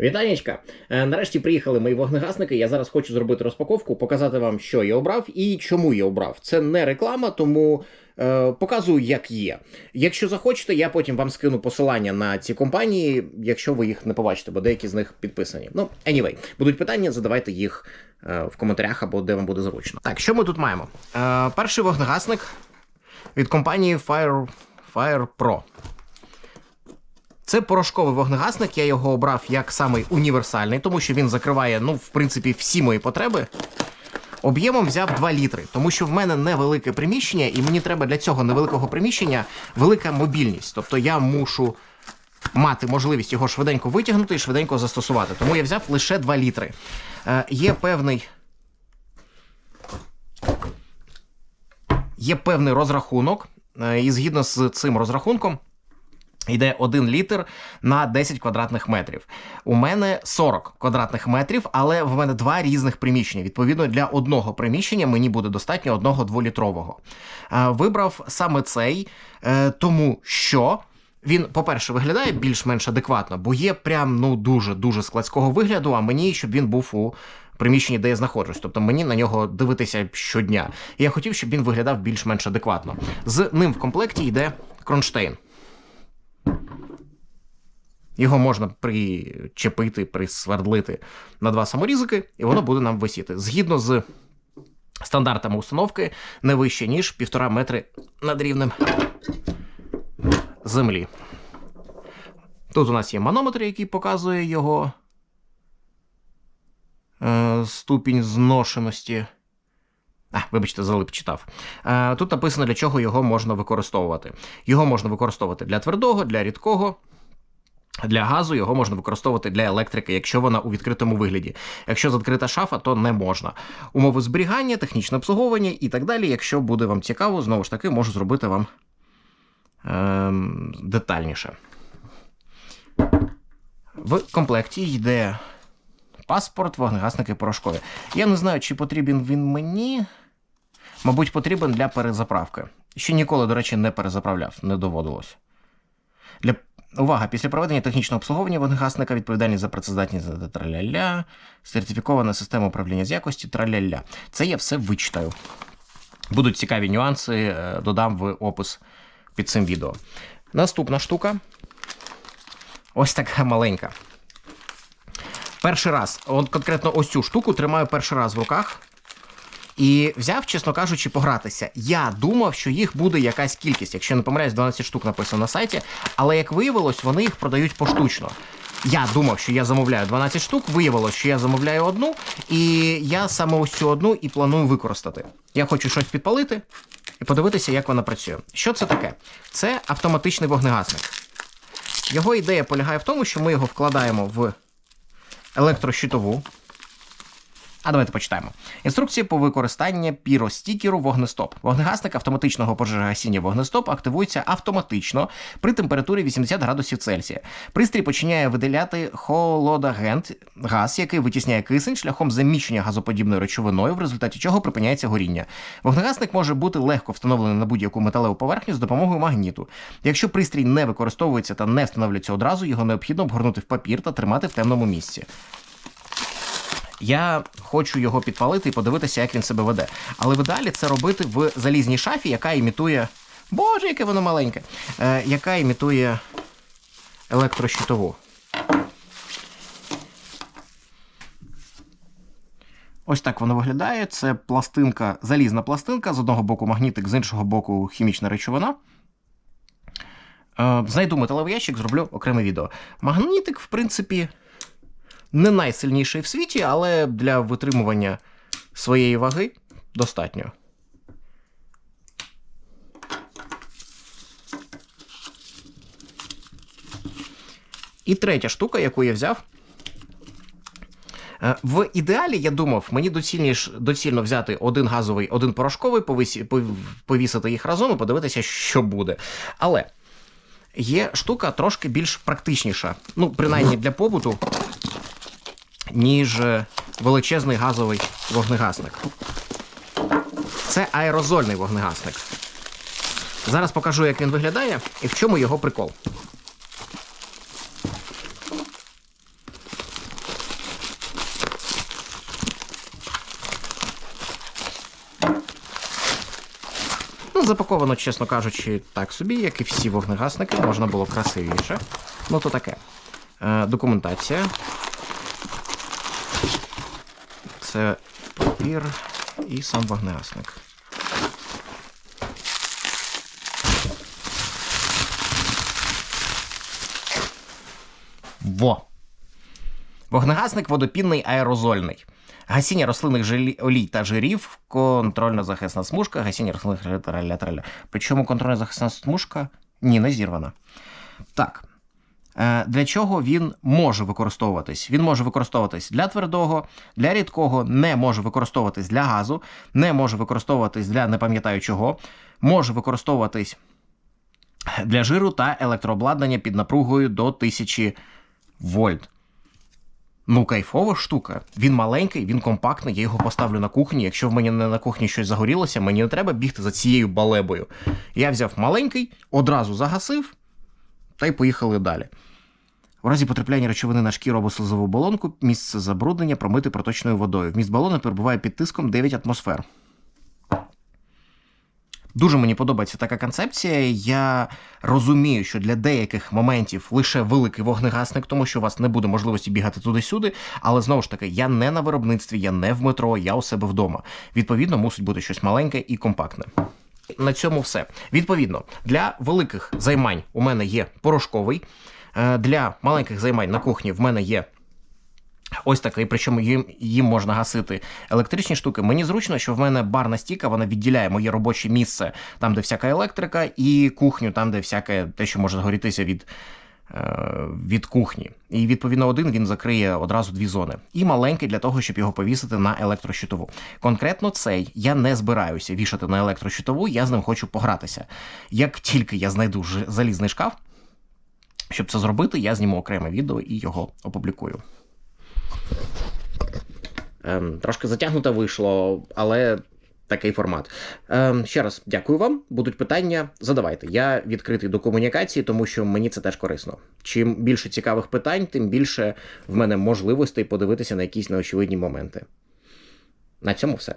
Вітанечка! Е, Нарешті приїхали мої вогнегасники. Я зараз хочу зробити розпаковку, показати вам, що я обрав і чому я обрав. Це не реклама, тому е, показую, як є. Якщо захочете, я потім вам скину посилання на ці компанії, якщо ви їх не побачите, бо деякі з них підписані. Ну, anyway, будуть питання, задавайте їх е, в коментарях або де вам буде зручно. Так, що ми тут маємо? Е, перший вогнегасник від компанії Fire, Fire Pro. Це порошковий вогнегасник, я його обрав як самий універсальний, тому що він закриває, ну, в принципі, всі мої потреби. Об'ємом взяв 2 літри, тому що в мене невелике приміщення, і мені треба для цього невеликого приміщення велика мобільність. Тобто я мушу мати можливість його швиденько витягнути і швиденько застосувати. Тому я взяв лише 2 літри. Е, є певний. Є певний розрахунок, е, і згідно з цим розрахунком. Йде 1 літр на 10 квадратних метрів. У мене 40 квадратних метрів, але в мене два різних приміщення. Відповідно, для одного приміщення мені буде достатньо одного дволітрового. Вибрав саме цей, е, тому що. Він, по-перше, виглядає більш-менш адекватно, бо є прям ну дуже-дуже складського вигляду, а мені, щоб він був у приміщенні, де я знаходжусь. Тобто мені на нього дивитися щодня. І я хотів, щоб він виглядав більш-менш адекватно. З ним в комплекті йде кронштейн. Його можна причепити, присвердлити на два саморізики, і воно буде нам висіти. Згідно з стандартами установки, не вище, ніж півтора метри над рівнем землі. Тут у нас є манометр, який показує його е, ступінь зношеності. А, вибачте, залип читав. Е, тут написано, для чого його можна використовувати. Його можна використовувати для твердого, для рідкого. Для газу його можна використовувати для електрики, якщо вона у відкритому вигляді. Якщо закрита шафа, то не можна. Умови зберігання, технічне обслуговування і так далі. Якщо буде вам цікаво, знову ж таки, можу зробити вам ем, детальніше. В комплекті йде паспорт, вогнегасники порошкові. Я не знаю, чи потрібен він мені. Мабуть, потрібен для перезаправки. Ще ніколи, до речі, не перезаправляв, не доводилось. Для Увага! Після проведення технічного обслуговування вогнегасника відповідальність за працездатність за траля-ля, сертифікована система управління з якості траля-ля. Це я все вичитаю. Будуть цікаві нюанси, е, додам в опис під цим відео. Наступна штука. Ось така маленька. Перший раз, от конкретно ось цю штуку тримаю перший раз в руках. І взяв, чесно кажучи, погратися. Я думав, що їх буде якась кількість. Якщо не помиляюсь, 12 штук написано на сайті. Але як виявилось, вони їх продають поштучно. Я думав, що я замовляю 12 штук, виявилось, що я замовляю одну, і я саме ось цю одну і планую використати. Я хочу щось підпалити і подивитися, як вона працює. Що це таке? Це автоматичний вогнегасник. Його ідея полягає в тому, що ми його вкладаємо в електрощитову. А давайте почитаємо. Інструкція по використанню піростікеру вогнестоп. Вогнегасник автоматичного пожежогасіння вогнестоп активується автоматично при температурі 80 градусів Цельсія. Пристрій починає виділяти холодагент, газ, який витісняє кисень шляхом заміщення газоподібною речовиною, в результаті чого припиняється горіння. Вогнегасник може бути легко встановлений на будь-яку металеву поверхню з допомогою магніту. Якщо пристрій не використовується та не встановлюється одразу, його необхідно обгорнути в папір та тримати в темному місці. Я хочу його підпалити і подивитися, як він себе веде. Але в ідеалі це робити в залізній шафі, яка імітує. Боже, яке воно маленьке! Е, яка імітує електрощитову. Ось так воно виглядає. Це пластинка, залізна пластинка, з одного боку магнітик, з іншого боку хімічна речовина. Е, знайду металевий ящик, зроблю окреме відео. Магнітик, в принципі не найсильніший в світі, але для витримування своєї ваги достатньо. І третя штука, яку я взяв. Е, в ідеалі я думав, мені доцільніш, доцільно взяти один газовий, один порошковий, повісити їх разом і подивитися, що буде. Але є штука трошки більш практичніша. Ну, принаймні для побуту ніж е, величезний газовий вогнегасник. Це аерозольний вогнегасник. Зараз покажу, як він виглядає і в чому його прикол. Ну, Запаковано, чесно кажучи, так собі, як і всі вогнегасники, можна було красивіше. Ну, то таке. Е, документація. Це папір і сам вогнегасник. Во! Вогнегасник водопінний аерозольний. Гасіння рослинних желі- олій та жирів, контрольно-захисна смужка, гасіння рослинних. Причому контрольно-захисна смужка ні, не зірвана. Так. Е, Для чого він може використовуватись? Він може використовуватись для твердого, для рідкого, не може використовуватись для газу, не може використовуватись для не пам'ятаю чого, може використовуватись для жиру та електрообладнання під напругою до 1000 вольт. Ну, кайфова штука. Він маленький, він компактний, я його поставлю на кухні. Якщо в мене не на кухні щось загорілося, мені не треба бігти за цією балебою. Я взяв маленький, одразу загасив, та й поїхали далі. У разі потрапляння речовини на шкіру або слизову оболонку, місце забруднення промити проточною водою. Вміст балону перебуває під тиском 9 атмосфер. Дуже мені подобається така концепція. Я розумію, що для деяких моментів лише великий вогнегасник, тому що у вас не буде можливості бігати туди-сюди. Але знову ж таки, я не на виробництві, я не в метро, я у себе вдома. Відповідно, мусить бути щось маленьке і компактне. На цьому все. Відповідно, для великих займань у мене є порошковий. Е, Для маленьких займань на кухні в мене є Ось такий, причому їм, їм можна гасити електричні штуки. Мені зручно, що в мене барна стійка, вона відділяє моє робоче місце там, де всяка електрика, і кухню, там, де всяке те, що може згорітися від, від кухні. І відповідно один він закриє одразу дві зони. І маленький для того, щоб його повісити на електрощитову. Конкретно цей я не збираюся вішати на електрощитову, я з ним хочу погратися. Як тільки я знайду залізний шкаф, щоб це зробити, я зніму окреме відео і його опублікую. Ем, трошки затягнуто вийшло, але такий формат. Е, ще раз дякую вам. Будуть питання, задавайте. Я відкритий до комунікації, тому що мені це теж корисно. Чим більше цікавих питань, тим більше в мене можливостей подивитися на якісь неочевидні моменти. На цьому все.